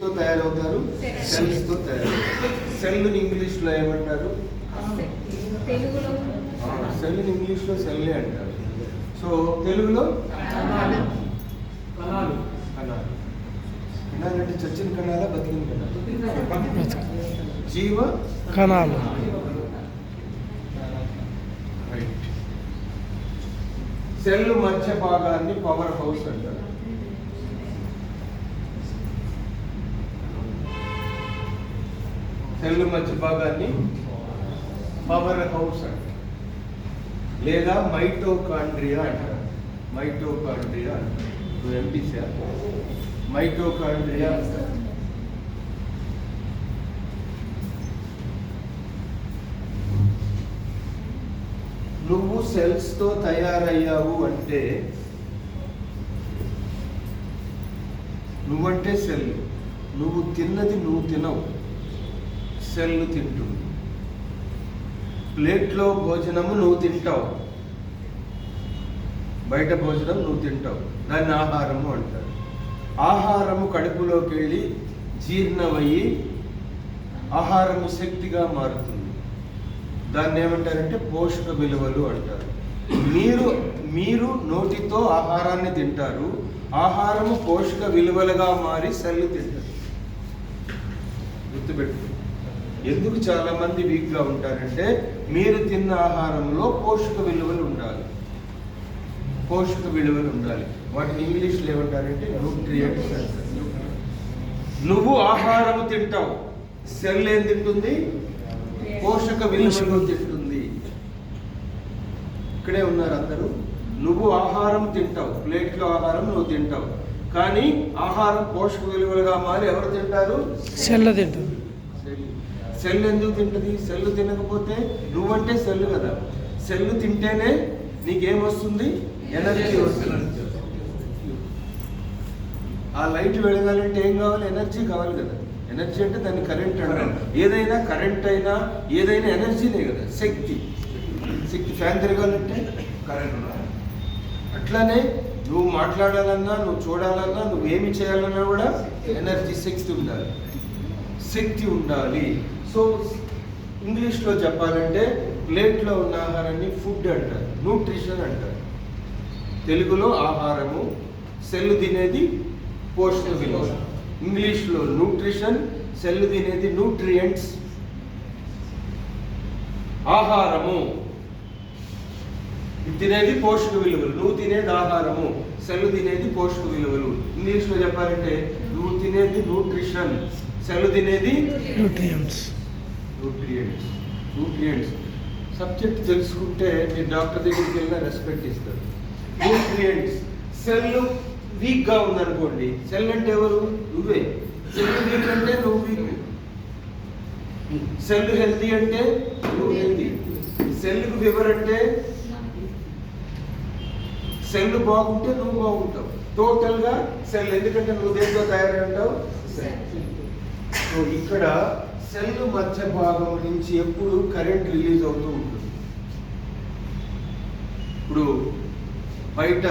తో తయారవుతారు. సెల్స్తో తయారు సెల్ ఇంగ్లీష్లో ఏమంటారు? తెలుగులో. సెల్ ఇంగ్లీష్లో సెల్లే అంటారు. సో తెలుగులో? కణాలు. కణాలు. కణాలంటే చచ్చిన కణాల బతికిన కణాలు? జీవ కణాలు. సెల్ మధ్య భాగాన్ని పవర్ హౌస్ అంటారు. సెల్ మధ్య భాగాన్ని పవర్ హౌస్ అంటారు. లేదా మైటోకాండ్రియా అంటారు. మైటోకాండ్రియా అంటారు. నువ్వు ఎంపీసీ మైటోకాండ్రియా అంటారు. నువ్వు సెల్స్తో తయారయ్యావు అంటే నువ్వంటే సెల్ నువ్వు తిన్నది నువ్వు తినవు. సెల్ తింటుంది ప్లేట్లో భోజనము నువ్వు తింటావు. బయట భోజనం నువ్వు తింటావు. దాన్ని ఆహారము అంటారు. ఆహారము కడుపులోకి వెళ్ళి జీర్ణమయ్యి ఆహారము శక్తిగా మారుతుంది. దాన్ని ఏమంటారంటే పోషక విలువలు అంటారు. మీరు మీరు నోటితో ఆహారాన్ని తింటారు. ఆహారము పోషక విలువలుగా మారి సెల్లు తింటారు. గుర్తుపెట్టు ఎందుకు చాలా మంది వీక్గా ఉంటారంటే మీరు తిన్న ఆహారంలో పోషక విలువలు ఉండాలి. పోషక విలువలు ఉండాలి. వాటిని ఇంగ్లీష్లో ఏమంటారంటే న్యూట్రియంట్స్ నువ్వు ఆహారం తింటావు. సెల్ ఏం తింటుంది? పోషక విలువలు తింటుంది. ఇక్కడే ఉన్నారు అందరూ. నువ్వు ఆహారం తింటావు. ప్లేట్లో ఆహారం నువ్వు తింటావు. కానీ ఆహారం పోషక విలువలుగా మారి ఎవరు తింటారు? సెల్ల తింటారు. సెల్. ఎందుకు తింటది? సెల్ తినకపోతే నువ్వంటే సెల్ కదా. సెల్ తింటేనే నీకేమొస్తుంది? ఎనర్జీ వస్తుంది. ఆ లైట్ వెలగాలంటే ఏం కావాలి? ఎనర్జీ కావాలి కదా. ఎనర్జీ అంటే దాన్ని కరెంట్ అంటారు. ఏదైనా కరెంట్ అయినా ఏదైనా ఎనర్జీనే కదా. శక్తి. శక్తి ఫ్యాన్ తిరగాలంటే కరెంట్ అట్లానే నువ్వు మాట్లాడాలన్నా నువ్వు చూడాలన్నా నువ్వేమి చేయాలన్నా కూడా ఎనర్జీ శక్తి ఉండాలి. శక్తి ఉండాలి. సో ఇంగ్లీష్లో చెప్పాలంటే ప్లేట్లో ఉన్న ఆహారాన్ని ఫుడ్ అంటారు న్యూట్రిషన్ అంటారు. తెలుగులో ఆహారము సెల్ తినేది పోషణ విలువ ఇంగ్లీష్లో న్యూట్రిషన్ సెల్ తినేది న్యూట్రియంట్స్. ఆహారము. తినేది పోషక విలువలు నువ్వు తినేది ఆహారము సెల్ తినేది పోషక విలువలు. ఇంగ్లీష్లో చెప్పాలంటే నువ్వు తినేది న్యూట్రిషన్ సెల్ తినేది న్యూట్రియంట్స్. న్యూట్రియంట్స్ న్యూట్రియంట్స్ సబ్జెక్ట్ తెలుసుకుంటే మీరు డాక్టర్ దగ్గరికి వెళ్ళినా రెస్పెక్ట్ ఇస్తారు. న్యూట్రియంట్స్ సెల్ వీక్గా ఉందనుకోండి సెల్ అంటే ఎవరు? నువ్వే. సెల్ వీక్ అంటే నువ్వు వీక్ సెల్ హెల్తీ అంటే నువ్వు హెల్తీ సెల్కు ఫీవర్ అంటే? సెల్ బాగుంటే నువ్వు బాగుంటావు. టోటల్గా సెల్ ఎందుకంటే నువ్వు దేంతో తయారై ఉంటావు? సో ఇక్కడ సెల్ మధ్య భాగం నుంచి ఎప్పుడు కరెంట్ రిలీజ్ అవుతూ ఉంటుంది. ఇప్పుడు బయట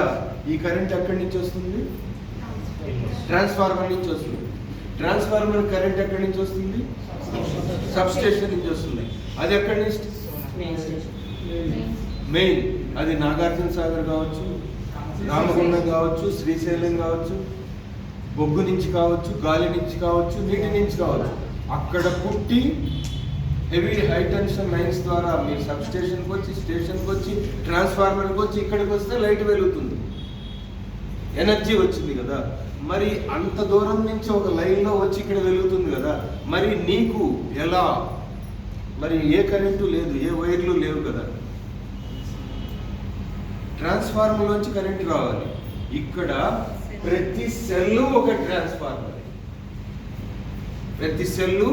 ఈ కరెంట్ ఎక్కడి నుంచి వస్తుంది? ట్రాన్స్ఫార్మర్ నుంచి వస్తుంది. ట్రాన్స్ఫార్మర్ కరెంట్ ఎక్కడి నుంచి వస్తుంది? సబ్ స్టేషన్ నుంచి వస్తుంది. అది ఎక్కడి నుంచి? మెయిన్. అది నాగార్జున సాగర్ కావచ్చు రామగుండం కావచ్చు శ్రీశైలం కావచ్చు బొగ్గు నుంచి కావచ్చు గాలి నుంచి కావచ్చు నీటి నుంచి కావచ్చు. అక్కడ పుట్టి హెవీ హై టెన్షన్ లైన్స్ ద్వారా మీ సబ్ స్టేషన్కి వచ్చి స్టేషన్కి వచ్చి ట్రాన్స్ఫార్మర్కి వచ్చి ఇక్కడికి వస్తే లైట్ వెలుగుతుంది. ఎనర్జీ వచ్చింది కదా. మరి అంత దూరం నుంచి ఒక లైన్లో వచ్చి ఇక్కడ వెలుగుతుంది కదా. మరి నీకు ఎలా? మరి ఏ కరెంటు లేదు ఏ వైర్లు లేవు కదా. ట్రాన్స్ఫార్మర్లోంచి కరెంట్ రావాలి. ఇక్కడ ప్రతి సెల్ ఒక ట్రాన్స్ఫార్మర్ ప్రతి సెల్లు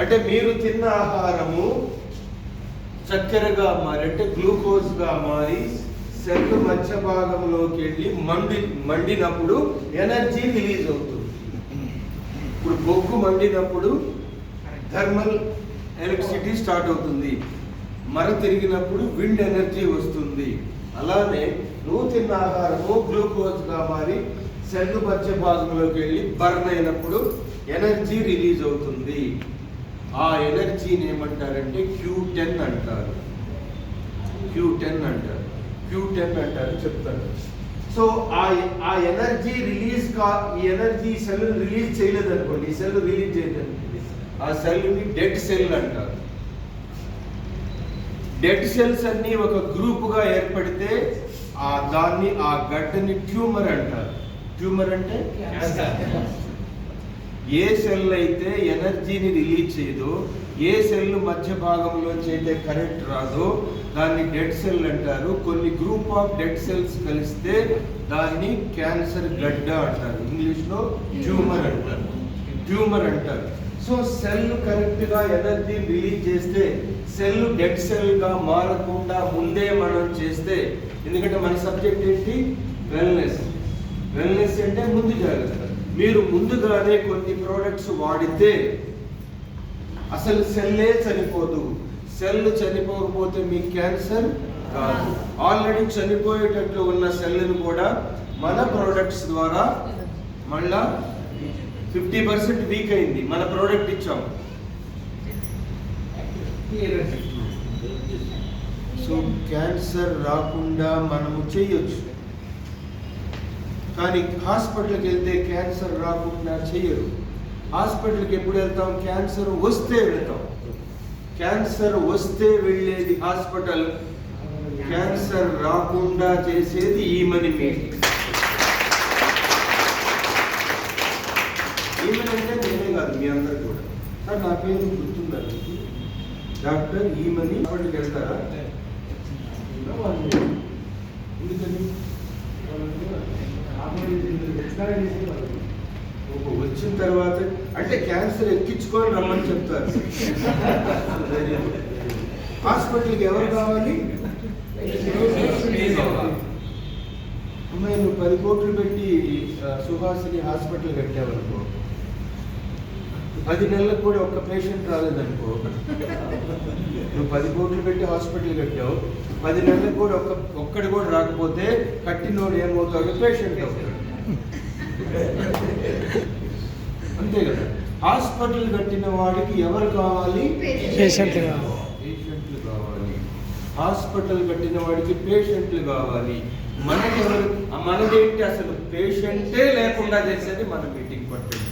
అంటే మీరు తిన్న ఆహారము చక్కెరగా మారి అంటే గ్లూకోజ్గా మారి సెల్ మధ్య భాగంలోకి వెళ్ళి మండి మండినప్పుడు ఎనర్జీ రిలీజ్ అవుతుంది. ఇప్పుడు బొగ్గు మండినప్పుడు థర్మల్ ఎలక్ట్రిసిటీ స్టార్ట్ అవుతుంది. మర తిరిగినప్పుడు విండ్ ఎనర్జీ వస్తుంది. అలానే నువ్వు తిన్న ఆహారము గ్లూకోజ్గా మారి సెల్ మధ్య భాగంలోకి వెళ్ళి బర్న్ అయినప్పుడు ఎనర్జీ రిలీజ్ అవుతుంది. ఆ ఎనర్జీని ఏమంటారంటే క్యూ టెన్ అంటారు. క్యూ టెన్ అంటారు. క్యూ టెన్ అంటారు చెప్తారు సో ఆ ఆ ఎనర్జీ రిలీజ్ కా ఈ ఎనర్జీ సెల్ రిలీజ్ చేయలేదు అనుకోండి ఈ సెల్ రిలీజ్ చేయలేదు ఆ సెల్ని డెడ్ సెల్ అంటారు. డెడ్ సెల్స్ అన్ని ఒక గ్రూపుగా ఏర్పడితే ఆ దాన్ని ఆ గడ్డని ట్యూమర్ అంటారు. ట్యూమర్ అంటే ఏ సెల్ అయితే ఎనర్జీని రిలీజ్ చేయదో ఏ సెల్ మధ్య భాగంలోంచి అయితే కరెంట్ రాదో దాన్ని డెడ్ సెల్ అంటారు. కొన్ని గ్రూప్ ఆఫ్ డెడ్ సెల్స్ కలిస్తే దాన్ని క్యాన్సర్ గడ్డ అంటారు. ఇంగ్లీష్లో ట్యూమర్ అంటారు. ట్యూమర్ అంటారు. సో సెల్ కరెక్ట్గా ఎనర్జీ రిలీజ్ చేస్తే సెల్ డెడ్ సెల్గా మారకుండా ముందే మనం చేస్తే ఎందుకంటే మన సబ్జెక్ట్ ఏంటి? వెల్నెస్. వెల్నెస్ అంటే ముందు జాగ్రత్త. మీరు ముందుగానే కొన్ని ప్రోడక్ట్స్ వాడితే అసలు సెల్లే చనిపోదు. సెల్ చనిపోకపోతే మీ క్యాన్సర్ కాదు ఆల్రెడీ చనిపోయేటట్లు ఉన్న సెల్ని కూడా మన ప్రోడక్ట్స్ ద్వారా మళ్ళా ఫిఫ్టీ పర్సెంట్ వీక్ అయింది. మన ప్రోడక్ట్ ఇచ్చాం. సో క్యాన్సర్ రాకుండా మనము చేయొచ్చు. కానీ హాస్పిటల్కి వెళ్తే క్యాన్సర్ రాకుండా చేయరు. హాస్పిటల్కి ఎప్పుడు వెళ్తాం? క్యాన్సర్ వస్తే వెళ్తాం. క్యాన్సర్ వస్తే వెళ్ళేది హాస్పిటల్. క్యాన్సర్ రాకుండా చేసేది ఈమని మీటింగ్ ఈమెన్ అంటే నేనే కాదు మీ అందరు కూడా. సార్ నా పేరు గుర్తుందా? డాక్టర్ ఈమని హాస్పిటల్కి వెళ్తారా? వచ్చిన తర్వాత అంటే క్యాన్సర్ ఎక్కించుకొని రమ్మని చెప్తారు. హాస్పిటల్కి ఎవరు కావాలి? అమ్మాయి నువ్వు పది కోట్లు పెట్టి సుహాసిని హాస్పిటల్ కట్టావనుకో పది నెలలకు కూడా ఒక్క పేషెంట్ రాలేదనుకో నువ్వు పది కోట్లు పెట్టి హాస్పిటల్ కట్టావు పది నెలలకు కూడా ఒక్క ఒక్కడి కూడా రాకపోతే కట్టినోడు ఏమవుతాడు? పేషెంట్ అవుతాడు. అంతే కదా. హాస్పిటల్ కట్టిన వాడికి ఎవరు కావాలి? పేషెంట్ కావాలి. పేషెంట్లు కావాలి. హాస్పిటల్ కట్టిన వాడికి పేషెంట్లు కావాలి. మనకి ఎవరు మనదేంటి అసలు పేషెంటే లేకుండా చేసేది మన మీటింగ్ పట్టింది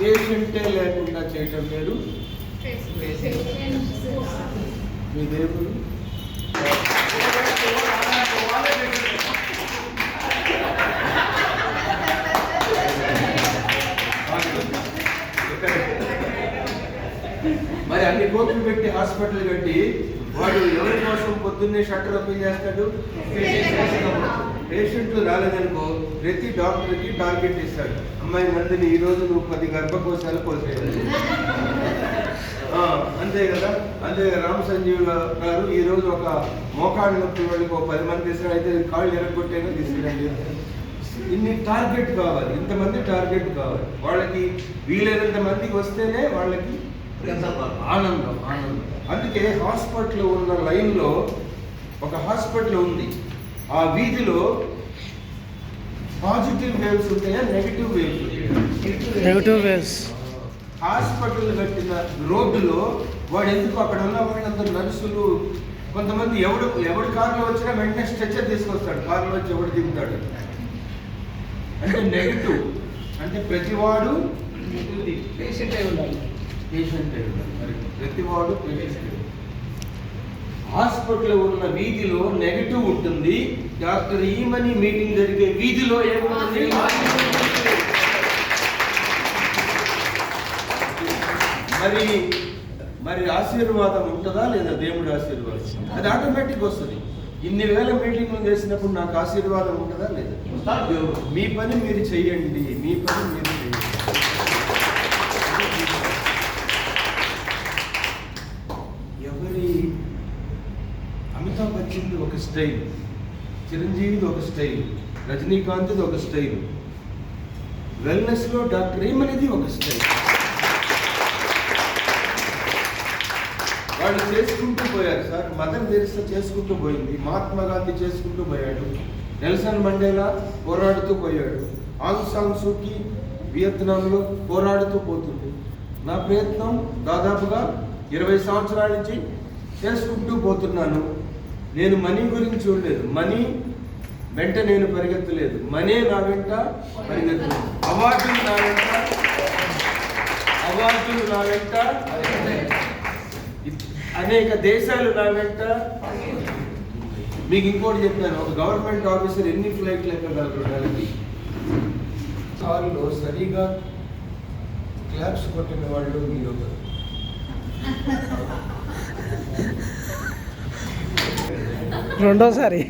పేషెంటే లేకుండా చేయటం లేదు. మీ దేవుడు? మరి అన్ని కోట్లు పెట్టి హాస్పిటల్ కట్టి వాడు ఎవరి కోసం పొద్దున్నే షట్టర్ ఓపెన్ చేస్తాడు? పేషెంట్లు రాలేదనుకో ప్రతి డాక్టర్కి టార్గెట్ ఇస్తాడు. అమ్మాయి మందిని ఈ నువ్వు పది గర్భకోశాలు కోసేయాలి అంతే కదా? అంతే కదా, రామ్ సంజీవ్ గారు ఈ రోజు ఒక మోకాళ్ళ నొప్పి వాళ్ళకి ఒక పది మంది తీసాడు అయితే కాళ్ళు ఎరగొట్టేగా తీసుకురండి ఇన్ని టార్గెట్ కావాలి. ఇంతమంది టార్గెట్ కావాలి. వాళ్ళకి వీలైనంత మందికి వస్తేనే వాళ్ళకి ఆనందం ఆనందం. అందుకే హాస్పిటల్ ఉన్న లైన్లో ఒక హాస్పిటల్ ఉంది. ఆ వీధిలో పాజిటివ్ వేవ్స్ ఉంటాయా? నెగిటివ్ వేవ్స్ ఉంటాయా? Negative waves. హాస్పిటల్ కట్టిన రోడ్డులో వాడు ఎందుకు అక్కడ ఉన్న వాళ్ళందరూ నర్సులు? కొంతమంది ఎవడు ఎవడు కారులో వచ్చినా వెంటనే స్ట్రెచ్చర్ తీసుకొస్తాడు. కారులో వచ్చి ఎవడు దిగుతాడు? అంటే నెగిటివ్ అంటే ప్రతివాడు పేషెంట్ అయి ఉండాలి. పేషెంట్ అయి ఉండాలి. మరి ప్రతివాడు పేషెంట్ హాస్పిటల్ ఉన్న వీధిలో నెగిటివ్ ఉంటుంది. డాక్టర్ ఈమని మీటింగ్ జరిగే వీధిలో ఏముంటుంది? మరి మరి ఆశీర్వాదం ఉంటుందా లేదా దేవుడి ఆశీర్వాదం? అది ఆటోమేటిక్ వస్తుంది. ఇన్ని వేల మీటింగ్లు చేసినప్పుడు నాకు ఆశీర్వాదం ఉంటుందా లేదా? మీ పని మీరు చెయ్యండి మీ పని మీరు చెయ్యండి. ఎవరి అమితాబ్ బచ్చన్ది ఒక స్టైల్ చిరంజీవిది ఒక స్టైల్ రజనీకాంత్ది ఒక స్టైల్ వెల్నెస్లో డాక్టర్ ఏమనేది ఒక స్టైల్. వాళ్ళు చేసుకుంటూ పోయారు సార్. మదర్ తెరిసా చేసుకుంటూ పోయింది. మహాత్మా గాంధీ చేసుకుంటూ పోయాడు. నెల్సన్ మండేలా పోరాడుతూ పోయాడు. ఆంగ్ సాంగ్ సూకి వియత్నాంలో పోరాడుతూ పోతుంది. నా ప్రయత్నం దాదాపుగా ఇరవై సంవత్సరాల నుంచి చేసుకుంటూ పోతున్నాను. నేను మనీ గురించి చూడలేదు. మనీ వెంట నేను పరిగెత్తలేదు. మనీ నా వెంట పరిగెత్తలేదు. అవార్డులు నా వెంట అవార్డులు నా వెంట అనేక దేశాలు నా వెంట. మీకు ఇంకోటి చెప్పాను ఒక గవర్నమెంట్ ఆఫీసర్ ఎన్ని ఫ్లైట్లు ఎక్కగలరు నెలకి సార్లు సరిగా క్లాప్స్ కొట్టిన వాళ్ళు మీరు. రెండోసారి.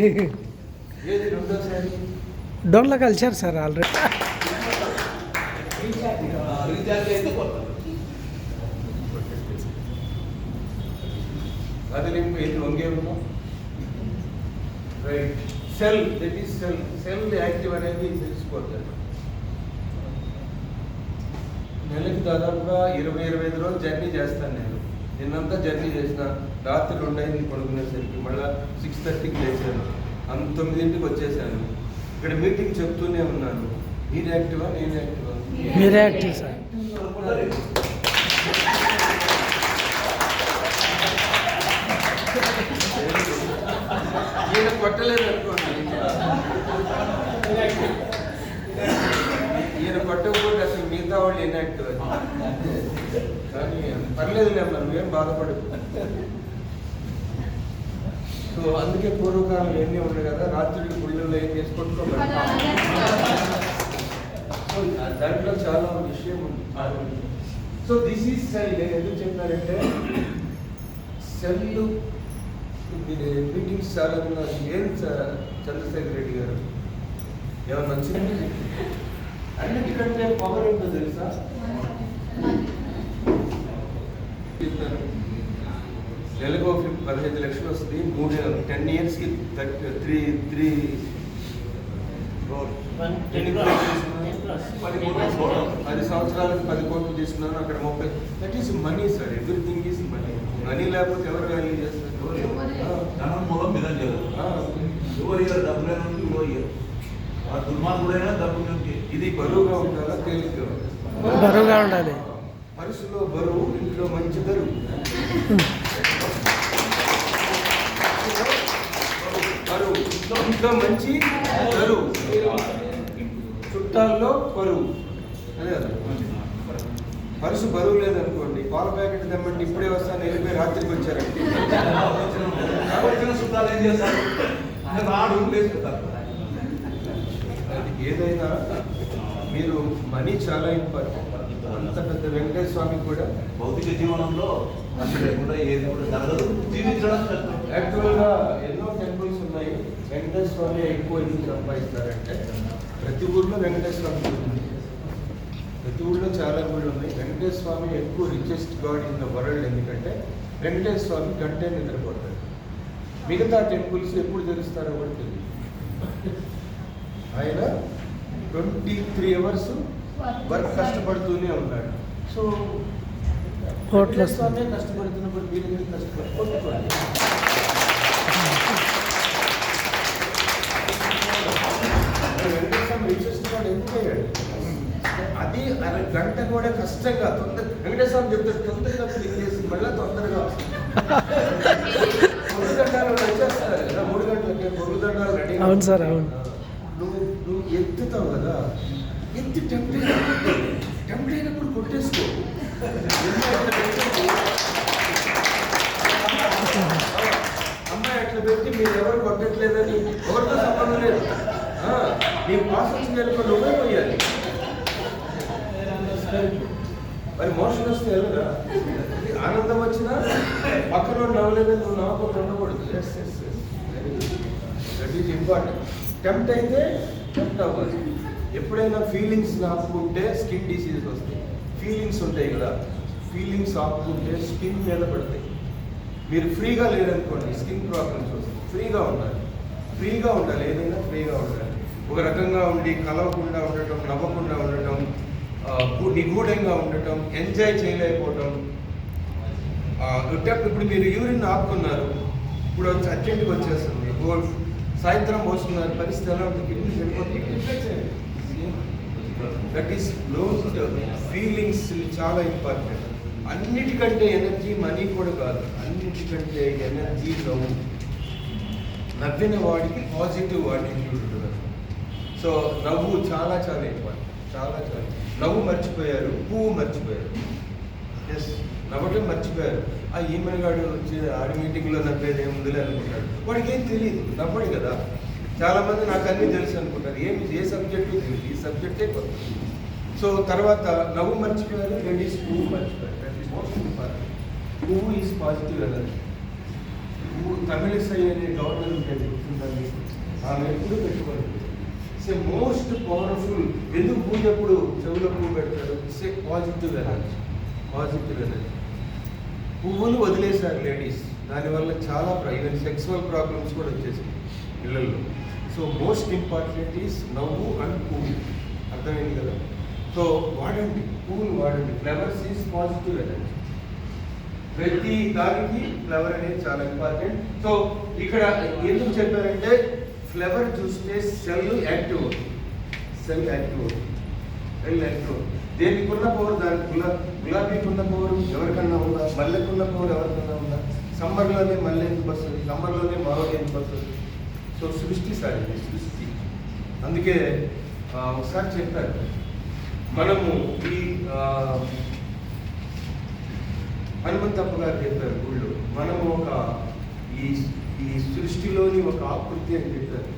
ఏది రెండోసారి? డోన్లో కలిశారు సార్ ఆల్రెడీ రీఛార్జ్ అయితే కొత్త కదిలింపు ఏది వంగే ఉన్నా right cell that is cell cell active అనేది తెలిసిపోతుంది. నెలకి దాదాపుగా ఇరవై ఇరవై ఐదు రోజులు జర్నీ చేస్తాను నేను. నిన్నంతా జర్నీ చేసిన. రాత్రి రెండు అయింది పడుకునేసరికి మళ్ళీ సిక్స్ థర్టీకి లేచాను. అంత తొమ్మిదింటికి వచ్చేసాను. ఇక్కడ మీటింగ్ చెప్తూనే ఉన్నాను. మీరు యాక్టివా నేను యాక్టివా మీరే యాక్టివ్ సార్ ఈయన కొట్టలేదు అనుకోండి. ఈయన కొట్టకపోతే అసలు మిగతా వాళ్ళు ఇన్యాక్టివ్ కానీ పర్లేదులే మనం ఏం బాధపడదు సో అందుకే పూర్వకాలం ఎన్ని ఉన్నాయి కదా రాత్రికి గుళ్ళల్లో ఏం చేసుకుంటూ సో దాంట్లో చాలా విషయం ఉంది. సో దిస్ ఈజ్ సెల్ నేను ఎందుకు చెప్పారంటే సెల్ మీరు మీటింగ్స్ చాలా ఉన్నారు ఏం చంద్రశేఖర్ రెడ్డి గారు? ఏమన్నా వచ్చింది? అన్నిటికంటే పవర్ ఏంటో తెలుసా. నెలకు పదహైదు లక్షలు వస్తుంది మూడు టెన్ ఇయర్స్కి థర్టీ త్రీ త్రీ ఎన్ని సంవత్సరాలకు పది కోట్లు తీసుకున్నాను అక్కడ ముప్పై. That is money sir everything is money money లేకపోతే ఎవరు వాల్యూ చేస్తారు. ధనం మూలం మిదం చేయదు ఆ. ఎవరు ఇయ్యరు? డబ్బు లేని ఎవరు ఇయ్యరు? ఆ దుర్మార్గుడైనా డబ్బు నుంచి ఇది బరువుగా ఉండాలా? తేలిగ్గా? బరువుగా ఉండాలి. మనసులో బరువు ఇంట్లో మంచి బరువు. బరువు. ఇంట్లో మంచి బరువు. చుట్టాల్లో బరువు. అదే పరుసు బరువు లేదనుకోండి పాల ప్యాకెట్ తెమ్మంటే ఇప్పుడే వస్తాను వెళ్ళిపోయి రాత్రికి వచ్చారండి వచ్చిన ఏం చేస్తారు? రాడు ఏదైనా మీరు మనీ చాలా ఇంపార్టెంట్ అంత పెద్ద వెంకటేశ్వర స్వామికి కూడా భౌతిక జీవనంలో మనిషి లేకుండా ఏది కూడా జరగదు జీవించడం కష్టం యాక్చువల్గా ఎన్నో టెంపుల్స్ ఉన్నాయి వెంకటేశ్వర స్వామి ఎక్కువ ఎందుకు సంపాదిస్తారంటే ప్రతి ఊర్లో వెంకటేశ్వర స్వామి ప్రతి ఊర్లో చాలా గుళ్ళు ఉన్నాయి. వెంకటేశ్వర స్వామి ఎక్కువ richest god in the world ఎందుకంటే వెంకటేశ్వర స్వామి గంటే నిద్రపోతాడు. మిగతా టెంపుల్స్ ఎప్పుడు తెరుస్తారో కూడా తెలియదు ఆయన ట్వంటీ త్రీ అవర్స్ వర్క్ కష్టపడుతూనే ఉన్నాడు. సో కోట్లు. స్వామి కష్టపడుతున్నప్పుడు మీరు ఎందుకు అది గంట కూడా కష్టంగా తొందర వెంకటేశ్వర చెప్తాడు తొందరగా క్లీన్ చేసి మళ్ళీ తొందరగా మూడు గంటలు వచ్చేస్తారు మూడు గంటలకి మూడు గంటలు రెడీ అవును సార్, అవును. నువ్వు నువ్వు ఎత్తుతావు కదా ఎత్తి టెంప్ట్ అయినప్పుడు టెంప్ట్ అయినప్పుడు కొట్టేసుకో అమ్మాయి అట్లా పెట్టి మీరు ఎవరు కొట్టట్లేదని ఎవరితో సంబంధం లేదు ఆ, నీ పాస్ వచ్చింది అనుకో నువ్వే పోయాలి మరి ఆనందం వచ్చినా పక్కన నవ్వలేదని నువ్వు నవ్వకుండా ఉండకూడదు. Yes yes yes that is important tempt అయితే టెంప్ట్ అవ్వాలి. ఎప్పుడైనా ఫీలింగ్స్ ఆపుకుంటే స్కిన్ డిసీజెస్ వస్తాయి. ఫీలింగ్స్ ఉంటాయి కదా ఫీలింగ్స్ ఆపుకుంటే స్కిన్ మీద పడతాయి. మీరు ఫ్రీగా లేరనుకోండి స్కిన్ ప్రాబ్లమ్స్ వస్తాయి. ఫ్రీగా ఉండాలి. ఫ్రీగా ఉండాలి. ఏదైనా ఫ్రీగా ఉండాలి. ఒక రకంగా ఉండి కలవకుండా ఉండటం నవ్వకుండా ఉండటం నిగూఢంగా ఉండటం ఎంజాయ్ చేయలేకపోవటం. ఇప్పుడు మీరు యూరిన్ ఆపుకున్నారు. ఇప్పుడు వచ్చి అర్జెంట్గా వచ్చేస్తుంది. గోల్ఫ్ సాయంత్రం పోస్తున్నారు పరిస్థితి ఎలా ఉంటుంది కిడ్నీ దట్ ఈస్లో ఫీలింగ్స్ చాలా ఇంపార్టెంట్ అన్నిటికంటే ఎనర్జీ మనీ కూడా కాదు. అన్నిటికంటే ఎనర్జీ నవ్వు నవ్విన వాడికి పాజిటివ్ యాటిట్యూడ్ ఉంటుంది. సో నవ్వు చాలా చాలా ఇంపార్టెంట్ చాలా చాలా. నవ్వు మర్చిపోయారు పువ్వు మర్చిపోయారు. ఎస్ నవ్వటం మర్చిపోయారు. ఆ ఈమెనగాడు వచ్చి ఆడి మీటింగ్లో నవ్వేది ఏముందిలే అనుకుంటాడు. వాడికి ఏం తెలియదు నవ్వడు కదా. చాలామంది నాకు అన్నీ తెలుసు అనుకుంటారు. ఏమి ఏ సబ్జెక్టు? తెలియదు ఈ సబ్జెక్టే కొత్త. సో తర్వాత నవ్వు మర్చిపోయారు లేడీస్ పువ్వు మర్చిపోయారు. దట్ ఈస్ మోస్ట్ ఇంపార్టెంట్ పువ్వు ఈజ్ పాజిటివ్ ఎనర్జీ పువ్వు తమిళిసై అనే గవర్నర్ ఉండేది గుర్తుందండి ఆమె ఎప్పుడు పెట్టుకోవాలి మోస్ట్ పవర్ఫుల్ ఎందుకు పూజ ఎప్పుడు చెవులో పువ్వు పెడతారు? It's a positive energy positive energy పువ్వులు వదిలేశారు లేడీస్ దానివల్ల చాలా ఈవెన్ సెక్సువల్ ప్రాబ్లమ్స్ కూడా వచ్చేసాయి పిల్లల్లో. సో మోస్ట్ ఇంపార్టెంట్ ఈస్ నవ్వు అండ్ పువ్వు. అర్థమైంది కదా? సో వాడండి. పువ్వులు వాడండి. ఫ్లవర్స్ ఈజ్ పాజిటివ్ ఎనర్జీ ప్రతి దానికి ఫ్లవర్ అనేది చాలా ఇంపార్టెంట్ సో ఇక్కడ ఎందుకు చెప్పారంటే ఫ్లవర్ చూస్తే సెల్ యాక్టివ్ అవుతుంది. సెల్ యాక్టివ్ అవుతుంది. సెల్ యాక్టివ్ అవుతుంది. దేనికి ఉన్న పవర్? దానికి గులా గులాబీకి ఉన్న పవర్ ఎవరికన్నా ఉందా? మల్లెకున్న పవర్ ఎవరికన్నా ఉందా? సమ్మర్లోనే మల్లె ఎందుకు వస్తుంది? సమ్మర్లోనే మరో ఎందుకు వస్తుంది? సో సృష్టి సార్ ఇది సృష్టి. అందుకే ఒకసారి చెప్పారు మనము ఈ హనుమంతప్ప గారు చెప్పారు గుళ్ళు. మనము ఒక ఈ ఈ సృష్టిలోని ఒక ఆకృతి అని చెప్పారు.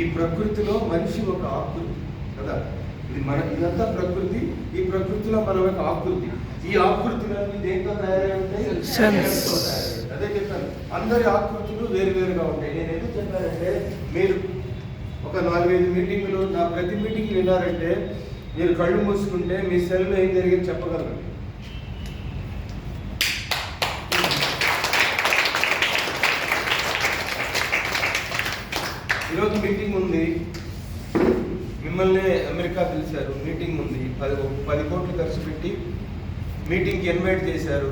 ఈ ప్రకృతిలో మనిషి ఒక ఆకృతి కదా? ఇది మన ఇదంతా ప్రకృతి ఈ ప్రకృతిలో మనం ఒక ఆకృతి. ఈ ఆకృతులన్నీ దేంతో తయారై ఉంటాయి. అదే చెప్పాను. అందరి ఆకృతులు వేరు వేరుగా ఉంటాయి. నేను ఎందుకు చెప్పానంటే మీరు ఒక నాలుగైదు మీటింగులు నా ప్రతి మీటింగ్ విన్నారంటే మీరు కళ్ళు మూసుకుంటే మీ సెల్లో ఏం జరిగింది చెప్పగలరు ఈరోజు మీటింగ్ ఉంది. మిమ్మల్ని అమెరికా పిలిచారు. మీటింగ్ ఉంది. పది పది కోట్లు ఖర్చు పెట్టి మీటింగ్కి ఇన్వైట్ చేశారు.